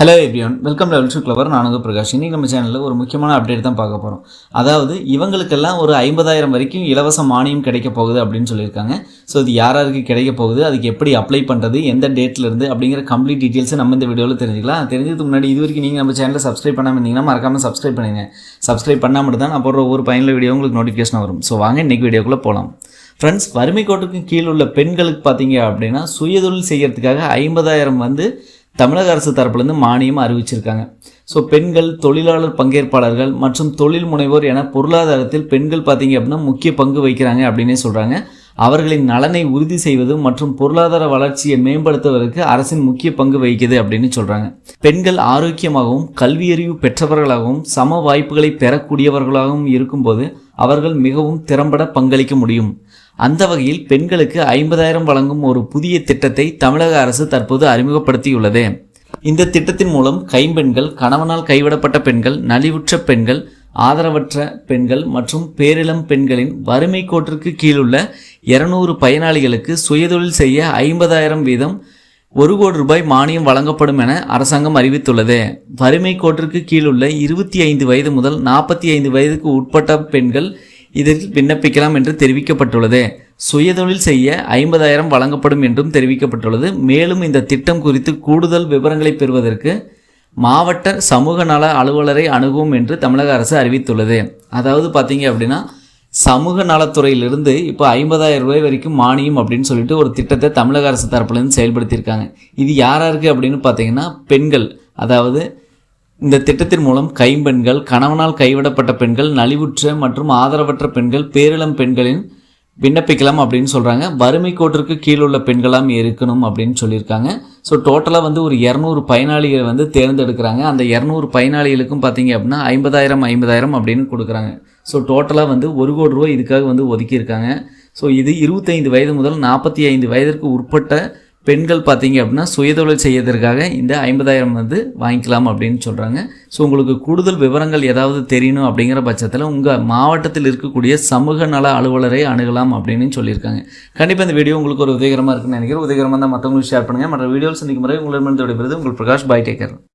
Hello everyone welcome level to clever நானுங்க பிரகாஷ். இன்றைக்கி நம்ம சேனலில் ஒரு முக்கியமான அப்டேட் தான் பார்க்க போகிறோம் அதாவது இவங்களுக்கெல்லாம் ஒரு ஐம்பதாயிரம் வரைக்கும் இலவச மானியம் கிடைக்க போகுது அப்படின்னு சொல்லியிருக்காங்க. ஸோ இது யார் யாருக்கு கிடைக்க போகுது அதுக்கு எப்படி அப்ளை பண்ணுறது எந்த டேட்லேருந்து அப்படிங்கிற கம்ப்ளீட் டீட்டெயில்ஸை நம்ம இந்த வீடியோவில் தெரிஞ்சுக்கலாம். தெரிஞ்சதுக்கு முன்னாடி இது வரைக்கும் நீங்கள் நம்ம சேனலில் சப்ஸ்கிரைப் பண்ணாமல் இருந்தீங்கன்னா மறக்காமல் சப்ஸ்கிரைப் பண்ணுங்க சப்ஸ்கிரைப் பண்ணால் மட்டும் தான் நான் போடுற ஒவ்வொரு பயனில் வீடியோ உங்களுக்கு நோட்டிஃபிகேஷன் வரும். ஸோ வாங்க இன்னைக்கு வீடியோக்குள்ளே போகலாம் ஃப்ரெண்ட்ஸ் வறுமை கோட்டுக்கு கீழ் உள்ள பெண்களுக்கு பார்த்தீங்க அப்படின்னா சுயதொழில் செய்கிறதுக்காக ஐம்பதாயிரம் வந்து தமிழக அரசு தரப்புலேருந்து மானியம் அறிவிச்சிருக்காங்க. ஸோ பெண்கள் தொழிலாளர் பங்கேற்பாளர்கள் மற்றும் தொழில் முனைவோர் என பொருளாதாரத்தில் பெண்கள் பார்த்தீங்க அப்படின்னா முக்கிய பங்கு வகிக்கிறாங்க அப்படின்னே சொல்கிறாங்க அவர்களின் நலனை உறுதி செய்வது மற்றும் பொருளாதார வளர்ச்சியை மேம்படுத்துவதற்கு அரசின் முக்கிய பங்கு வகிக்குது அப்படின்னு சொல்கிறாங்க பெண்கள் ஆரோக்கியமாகவும் கல்வியறிவு பெற்றவர்களாகவும் சம வாய்ப்புகளை பெறக்கூடியவர்களாகவும் இருக்கும்போது அவர்கள் மிகவும் திறம்பட பங்களிக்க முடியும். அந்த வகையில் பெண்களுக்கு ஐம்பதாயிரம் வழங்கும் ஒரு புதிய திட்டத்தை தமிழக அரசு தற்போது அறிமுகப்படுத்தியுள்ளது. இந்த திட்டத்தின் மூலம் கைம்பெண்கள் கணவனால் கைவிடப்பட்ட பெண்கள் நலிவுற்ற பெண்கள் ஆதரவற்ற பெண்கள் மற்றும் பேரிளம் பெண்களின் வறுமை கோட்டிற்கு கீழுள்ள இருநூறு பயனாளிகளுக்கு சுயதொழில் செய்ய ஐம்பதாயிரம் வீதம் ஒரு கோடி ரூபாய் மானியம் வழங்கப்படும் என அரசாங்கம் அறிவித்துள்ளது. வறுமை கோட்டிற்கு கீழுள்ள இருபத்தி ஐந்து வயது முதல் நாற்பத்தி ஐந்து வயதுக்கு உட்பட்ட பெண்கள் இதில் விண்ணப்பிக்கலாம் என்று தெரிவிக்கப்பட்டுள்ளது. சுயதொழில் செய்ய ஐம்பதாயிரம் வழங்கப்படும் என்றும் தெரிவிக்கப்பட்டுள்ளது. மேலும் இந்த திட்டம் குறித்து கூடுதல் விவரங்களை பெறுவதற்கு மாவட்ட சமூக நல அலுவலரை அணுகும் என்று தமிழக அரசு அறிவித்துள்ளது. அதாவது பார்த்தீங்க அப்படின்னா சமூக நலத்துறையிலிருந்து இப்போ ஐம்பதாயிரம் ரூபாய் வரைக்கும் மானியம் அப்படின்னு சொல்லிட்டு ஒரு திட்டத்தை தமிழக அரசு தரப்புலேருந்து செயல்படுத்தியிருக்காங்க. இது யாராருக்கு அப்படின்னு பார்த்தீங்கன்னா பெண்கள். அதாவது இந்த திட்டத்தின் மூலம் கைம்பெண்கள் கணவனால் கைவிடப்பட்ட பெண்கள் நலிவுற்ற மற்றும் ஆதரவற்ற பெண்கள் பேரிளம் பெண்களின் விண்ணப்பிக்கலாம் அப்படின்னு சொல்கிறாங்க வறுமை கோட்டிற்கு கீழே உள்ள பெண்களாம் இருக்கணும் அப்படின்னு சொல்லியிருக்காங்க. ஸோ டோட்டலாக வந்து ஒரு இரநூறு பயனாளிகளை வந்து தேர்ந்தெடுக்கிறாங்க. அந்த இரநூறு பயனாளிகளுக்கும் பார்த்தீங்க அப்படின்னா ஐம்பதாயிரம் ஐம்பதாயிரம் அப்படின்னு கொடுக்குறாங்க. ஸோ டோட்டலாக வந்து ஒரு கோடி ரூபாய் இதுக்காக வந்து ஒதுக்கியிருக்காங்க. ஸோ இது இருபத்தைந்து வயது முதல் நாற்பத்தி ஐந்து வயதிற்கு உட்பட்ட பெண்கள் பார்த்தீங்க அப்படின்னா சுயதொழில் செய்யறதுக்காக இந்த ஐம்பதாயிரம் வந்து வாங்கிக்கலாம் அப்படின்னு சொல்கிறாங்க ஸோ உங்களுக்கு கூடுதல் விவரங்கள் ஏதாவது தெரியணும் அப்படிங்கிற பட்சத்தில் உங்கள் மாவட்டத்தில் இருக்கக்கூடிய சமூக நல அலுவலரை அணுகலாம் அப்படின்னு சொல்லியிருக்காங்க. கண்டிப்பாக இந்த வீடியோ உங்களுக்கு ஒரு உதவிகரமாக இருக்குன்னு நினைக்கிறேன். உதவிகரமாக தான் மற்றவங்களுக்கு ஷேர் பண்ணுங்கள் மற்ற வீடியோஸ் இன்றைக்கு முறை உங்களிடமிருந்து விடைபெறுது உங்கள் பிரகாஷ் பாய் டேக்கர்.